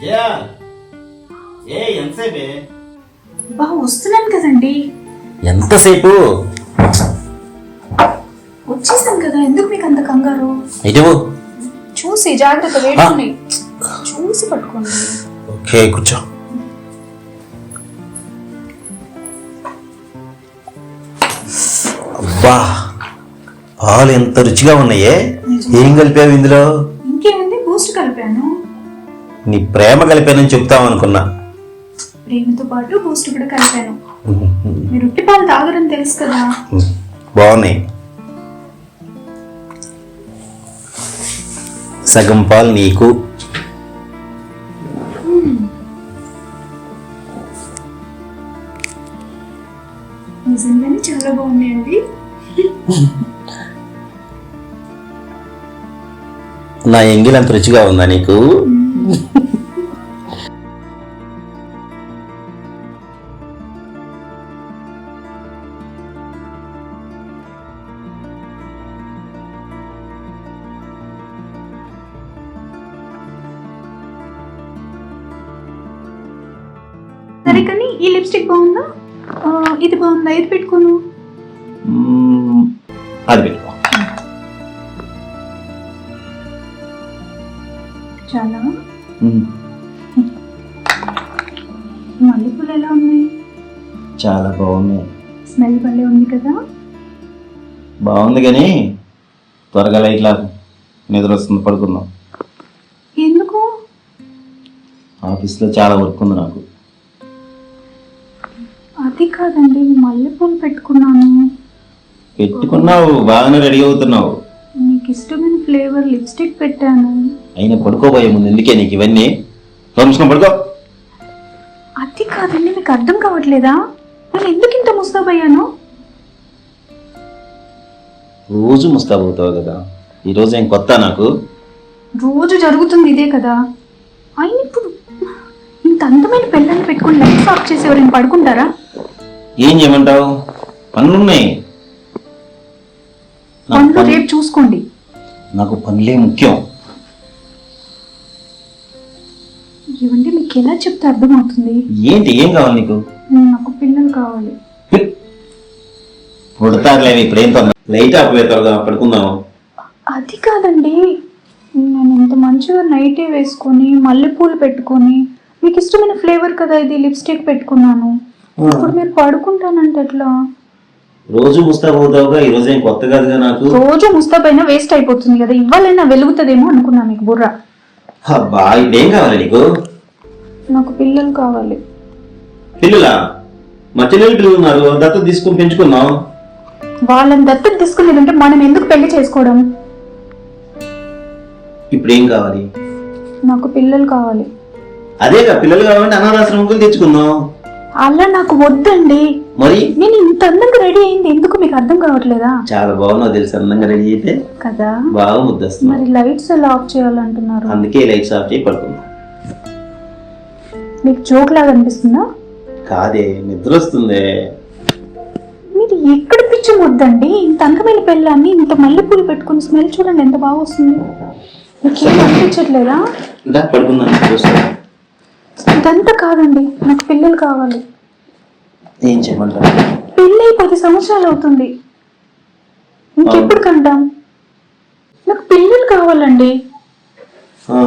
జయా ఏ ఎంతసేపే? బా వస్తున్నాను కదండి. ఎంతసేపు? వచ్చేసాం కదా ఎందుకు మీకు అంత కంగారు? ఇటు చూసి జాగ్రత్త వేడుకుని చూసి పట్టుకోండి. ఓకే కూర్చో. అబ్బా పాలు ఎంత రుచిగా ఉన్నాయే. ఏం కలిపావు ఇందులో? నీ ప్రేమ కలిపానని చెప్తాం అనుకున్నా. ప్రేమతో పాటు బూస్ట్ కూడా కలిపాను. మీరు ఉట్టి పాలు తాగరని తెలుసు కదా. బాగున్నాయి. సగం పాలు నీకు. నిజంగానే చాలా బాగున్నాయండి. నా ఎంగిల్ అంత రుచిగా ఉందా నీకు? సరే కానీ ఈ లిప్స్టిక్ బాగుందా? ఆ, ఇది బాగుందా? ఇది పెట్టుకోను? మ్మ్. అది పెట్టుకో. చాలా? మ్మ్. మల్లెపూలు ఎలా ఉన్నాయి? చాలా బాగున్నాయి. స్మెల్ భలే ఉంది కదా? బాగుంది కానీ త్వరగా లైట్లా నిద్ర వస్తుంది పడుకుందాం. ఎందుకు? ఆఫీస్లో చాలా వర్క్ ఉంది నాకు. అది కాదండి మల్లెపూలు పెట్టుకున్నాను. పెట్టుకున్నావు బాగానే రెడీ అవుతున్నావు. మీకు ఇష్టమైన ఫ్లేవర్ లిప్స్టిక్ పెట్టాను. అయినా పడుకోబోయే ముందు ఎందుకే నీకు ఇవన్నీ? పంపించుకొని పడుకో. అది కాదండి మీకు అర్థం కావట్లేదా? నేను ఎందుకు ఇంత ముస్తాబయ్యాను రోజు ముస్తాబవుతావు కదా. ఈ రోజు ఏం కొత్త నాకు? రోజు జరుగుతుంది ఇదే కదా. అయిన ఇప్పుడు అందమైన పిల్లల్ని పెట్టుకుని లైట్స్ ఆఫ్ చేసి ఎవరైనా పడుకుంటారా? ఏం చేయమంటావు? పనులున్నాయి. పనులు పని- రేపు చూసుకోండి. నాకు పనులే ముఖ్యం. ఇవండి మీకు ఎలా చెప్తే అర్థమవుతుంది? ఏంటి ఏం కావాలి నీకు? నాకు పిల్లలు కావాలి. పుడతారులేవి ఇప్పుడు ఏం లైట్ ఆపివేతావుగా పడుకుందాం అది కాదండి. నేను ఇంత మంచిగా నైటే వేసుకొని మల్లెపూలు పెట్టుకొని మీకు ఇష్టమైన ఫ్లేవర్ కదా ఇది లిప్స్టిక్ పెట్టుకున్నాను. ఇప్పుడు మీరు పడుకుంటానంటే ఎట్లా? రోజు ముస్తాబవుతావుగా ఈ రోజు ఏం కొత్త కాదుగా నాకు. రోజు ముస్తాబైనా వేస్ట్ అయిపోతుంది కదా ఇవ్వాలైనా వెలుగుతుందేమో అనుకున్నా మీకు బుర్ర. అబ్బా ఏం కావాలి నీకు? నాకు పిల్లలు కావాలి. పిల్లులా? మా చెల్లెలు పిల్లలు ఉన్నారు దత్తత తీసుకుని పెంచుకుందాం. వాళ్ళని దత్తత తీసుకునేదంటే మనం ఎందుకు పెళ్ళి చేసుకోవడం? ఇప్పుడు ఏం కావాలి? నాకు పిల్లలు కావాలి. అదేగా పిల్లలు కావాలంటే అనాథాశ్రమం తెచ్చుకుందాం. అలా నాకు వద్దండి. మరి? నేను ఇంత అందంగా రెడీ అయింది ఎందుకు మీకు అర్థం కావట్లేదా? చాలా బాగున్నావు తెలుసు అందంగా రెడీ అయితే కదా? బాగా ముద్దస్తున్నావు మరి లైట్స్ ఎలా ఆఫ్ చేయాలంటున్నారు? అందుకే లైట్స్ ఆఫ్ చేయి పడుకుందాం. మీకు జోక్ లాగా అనిపిస్తుందా? కాదే నిద్ర వస్తుంది. మీరు ఎక్కడ పిచ్చి వద్దండి ఇంత అందమైన పెళ్ళాన్ని ఇంత మల్లెపూలు పెట్టుకుని స్మెల్ చూడండి ఎంత బాగా వస్తుంది. మీకేం అనిపించట్లేదా? పడుకుందాం ఇదంతా కాదండి నాకు పిల్లలు కావాలి. ఏం చేయమంటారు? పెళ్ళి పది సంవత్సరాలు అవుతుంది. ఇంకెప్పుడు కంటాం నాకు పిల్లలు కావాలండి. ఆ,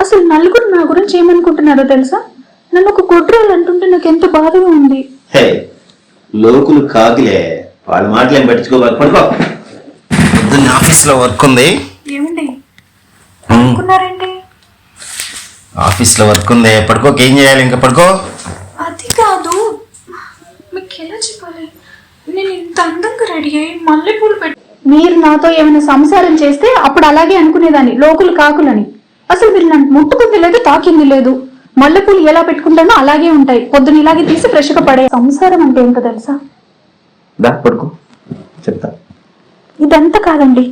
అసలు నలుగురు నా గురించి ఏమనుకుంటున్నారో తెలుసా? నన్ను ఒక కుట్రాలు అంటుంటే నాకు ఎంత బాధగా ఉంది. హే లోకులు కాకులే వాళ్ళ మాటలు ఏం పట్టించుకోవాలి? పడుకో. పొద్దున్న ఆఫీస్లో వర్క్ ఉంది. ఏమండి? అనుకున్నారండి ఆఫీస్లో వర్క్ ఉంది పడుకోక ఏం చేయాలి? ఇంకా పడుకో. అది కాదు. మీకు ఎలా చెప్పాలి? నేను ఇంత అందంగా రెడీ అయ్యి మల్లెపూలు పెట్టి మీరు నాతో ఏమైనా సంసారం చేస్తే అప్పుడు అలాగే అనుకునేదాన్ని లోకులు కాకులని. అసలు మీరు నన్ను ముట్టుకుంది లేదు తాకింది లేదు. మల్లెపూలు ఎలా పెట్టుకుంటానో అలాగే ఉంటాయి. పొద్దున ఇలాగే తీసి ఫ్రెష్గా పడే సంసారం అంటే ఏంటో తెలుసా? దా పడుకో. చెప్తా. ఇదంతా కాదండి.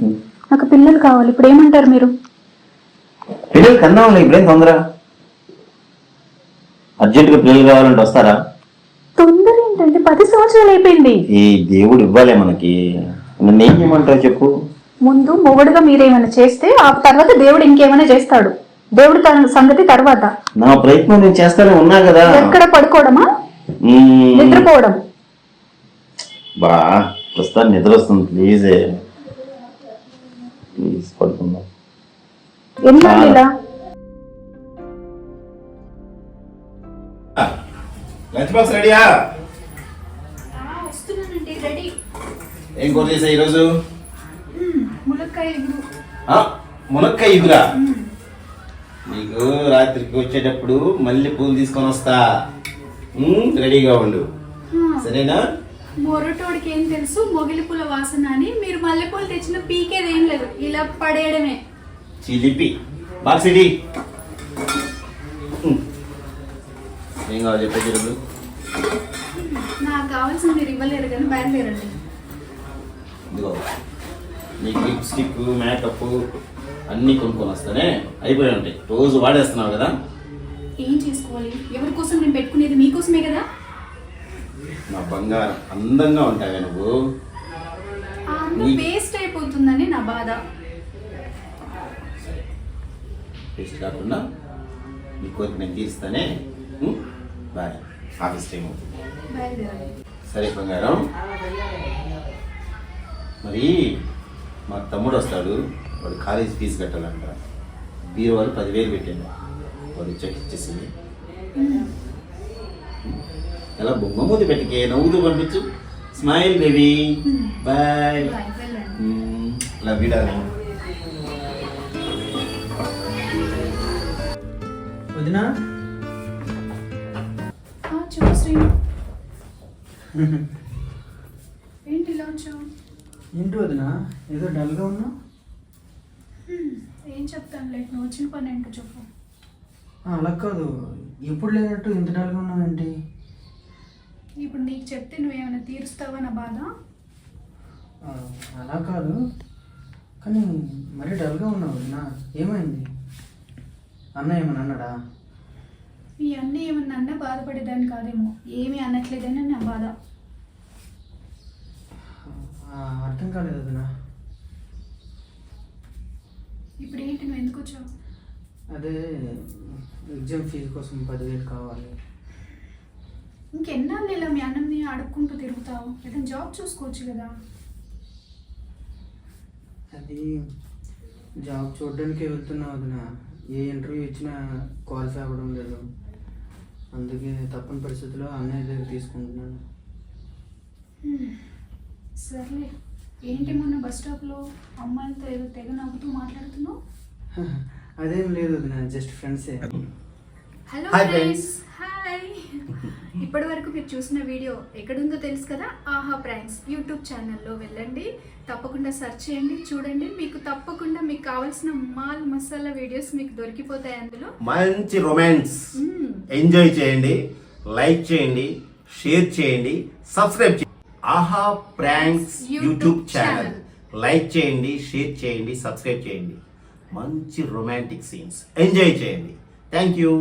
నాకు పిల్లలు కావాలి. ఇప్పుడు ఏమంటారు మీరు? పిల్లలు కన్నావులే ఇప్పుడేం తొందర? అర్జెంటుగా పిల్లలు కావాలంటే వస్తారా? తొందర ఏంటంటే పది సంవత్సరాలు అయిపోయింది. ఈ దేవుడు ఇవ్వాలే మనకి. నన్ను ఏం చేయమంటావు చెప్పు? ముందు మొగుడుగా మీరేమైనా చేస్తే ఆ తర్వాత దేవుడు ఇంకేమైనా చేస్తాడు. దేవుడి త- సంగతి తర్వాత. నా ప్రయత్నం నేను చేస్తానే ఉన్నా కదా. ఎక్కడ పడుకోవడమా. నిద్రపోవడం. బా ప్రస్తుతాన్ని నిద్ర వస్తుంది ప్లీజ్ ప్లీజ్ పడుకుందాం. ఎన్నాళ్ళు లంచ్ బాక్స్ రెడీయా వస్తున్నానండి రెడీ. ఏం కూర చేసా ఈరోజు? ములక్కాయ ఎగురు ఆ, మునక్కాయ ఇగురా నీకు రాత్రికి వచ్చేటప్పుడు మళ్ళీ పూలు తీసుకొని వస్తా. రెడీగా ఉండు. సరేనా? మొరటోడికి ఏం తెలుసు? మొగిలిపూల వాసన అని. మీరు మల్లెపూలు తెచ్చిన పీకేది ఏం లేదు. ఇలా పడేయడమే. చిలిపి. బాక్స్ ఇది. ఏం కావాలి చెప్పేది ఈరోజు నాకు కావాల్సింది మీరు ఇవ్వలేరు కానీ బయలుదేరండి. ఇదిగో నీకు లిప్స్టిక్ మేకప్ అన్నీ కొనుక్కొని వస్తానే? అయిపోయి ఉంటాయి. రోజు వాడేస్తున్నావు కదా? ఏం చేసుకోవాలి? ఎవరి కోసం నేను పెట్టుకునేది మీకోసమే కదా? నా బంగారం అందంగా ఉంటావే నువ్వు. ఆ అందం వేస్ట్ అయిపోతుందని నా బాధ. టేస్ట్ కాకుండా నీ కోరిక నేను తీరుస్తానే? ఉం? బాయ్ ఆఫీస్ టైం సరే బంగారం. మరి మా తమ్ముడు వస్తాడు. వాడు కాలేజ్ ఫీజు కట్టాలంట. బీరో వాళ్ళు పదివేలు పెట్టాను వాడు చెక్ ఇచ్చేసింది ఎలా బొమ్మ మూతి పెట్టకే? నవ్వుతూ పంపించు. Smile baby bye love you darling వదినా? ఏంటి ఇలా వచ్చావు? ఏంటి వదినా? ఏదో డల్గా ఉన్నావు హ్మ్, ఏం చెప్తానులే నువ్వు వచ్చిన పని ఏంటో చెప్పు. అలా కాదు. ఎప్పుడు లేనట్టు ఇంత డల్గా ఉన్నావేంటి ఇప్పుడు నీకు చెప్తే నువ్వేమైనా తీరుస్తావా నా బాధ? అలా కాదు. కానీ మరీ డల్గా ఉన్నావు వదినా. ఏమైంది? అన్న ఏమన్నా అన్నాడా? మీ అన్నీ ఏమన్నా అన్నా బాధపడేదాన్ని కాదేమో. ఏమీ అనట్లేదని నా బాధ. అర్థం కాలేదు వదినా ఇప్పుడు ఏంటి నువ్వు ఎందుకు వచ్చావు? అదే ఎగ్జామ్ ఫీజు కోసం పదివేలు కావాలి. ఇంకెన్నాళ్ళు ఇలా మీ అన్నంని అడుక్కుంటూ తిరుగుతావు? ఏదైనా జాబ్ చూసుకోవచ్చు కదా. అది జాబ్ చూడడానికే వెళ్తున్నా వదిన ఏ ఇంటర్వ్యూ ఇచ్చినా క్వాలిఫై అవ్వడం లేదు. అందుకే తప్పని పరిస్థితిలో అన్నయ్య దగ్గర తీసుకుంటున్నాను సర్లే ఏంటి మొన్న బస్ స్టాప్లో అమ్మాయిలతో ఏదో తెగ నవ్వుతూ మాట్లాడుతున్నావు? అదేం లేదు వదిన జస్ట్ ఫ్రెండ్సే. Hello friends. హాయ్ ఇప్పటి వరకు మీరు చూసిన వీడియో ఎక్కడుందో తెలుసు కదా? ఆహా ప్రాంక్స్ యూట్యూబ్ ఛానల్లో వెళ్ళండి. తప్పకుండా సెర్చ్ చేయండి చూడండి. మీకు తప్పకుండా మీకు కావాల్సిన మాల్ మసాలా వీడియోస్ మీకు దొరికిపోతాయి అందులో. మంచి రొమాన్స్. ఎంజాయ్ చేయండి లైక్ చేయండి షేర్ చేయండి సబ్స్క్రైబ్ చేయండి. Aha pranks YouTube channel. Like చేయండి షేర్ చేయండి సబ్స్క్రైబ్ చేయండి. మంచి రొమాంటిక్ సీన్స్. ఎంజాయ్ చేయండి. Thank you.